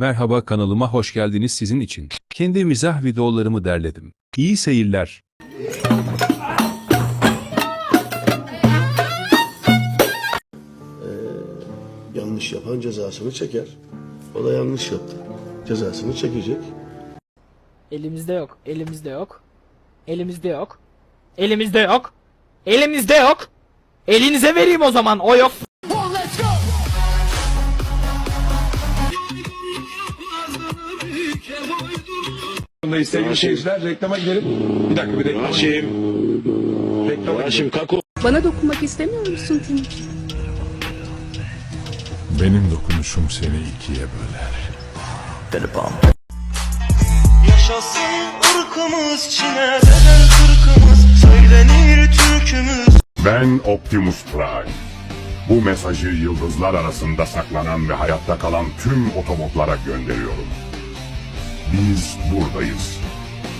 Merhaba kanalıma hoş geldiniz sizin için. Kendi mizah videolarımı derledim. İyi seyirler. Yanlış yapan cezasını çeker. O da yanlış yaptı. Cezasını çekecek. Elimizde yok. Elimizde yok. Elimizde yok. Elimizde yok. Elimizde yok. Elinize vereyim o zaman. O yok. Bundayız sevgili seyirciler. Reklama gidelim. Bir dakika bir reklam. Haşim. Reklama Haşim Kako. Bana dokunmak istemiyor musun Timur? Benim dokunuşum seni ikiye böler. Yaşasın ırkımız Çin'e bedel kırkımız Söylenir türkümüz Ben Optimus Prime. Bu mesajı yıldızlar arasında saklanan ve hayatta kalan tüm otobotlara gönderiyorum. Biz buradayız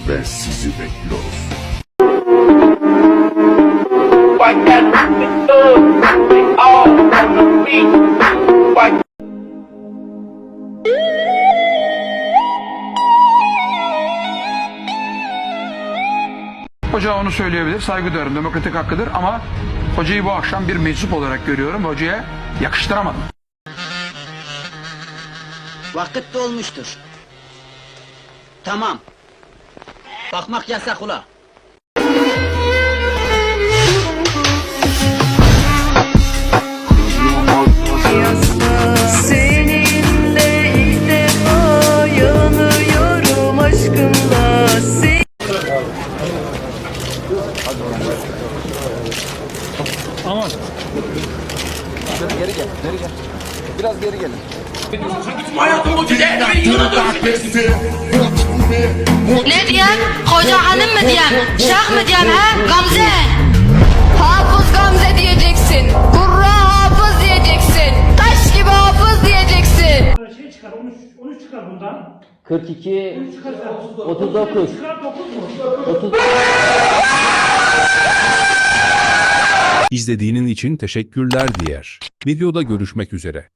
ve sizi bekliyoruz. Hoca onu söyleyebilir, saygı duyarım, demokratik hakkıdır ama hocayı bu akşam bir meczup olarak görüyorum. Hocaya yakıştıramadım. Vakit dolmuştur. Tamam. Bakmak yasak ula. Seninle ilk defa yanıyorum aşkımla Ne diyem? Koca hanım mı diyem? Şah mı diyem ha? Gamze! Hafız Gamze diyeceksin. Kurra hafız diyeceksin. Taş gibi hafız diyeceksin. Şey çıkar 13 13 çıkar bundan. 42 39 İzlediğinin için teşekkürler diğer. Videoda görüşmek üzere.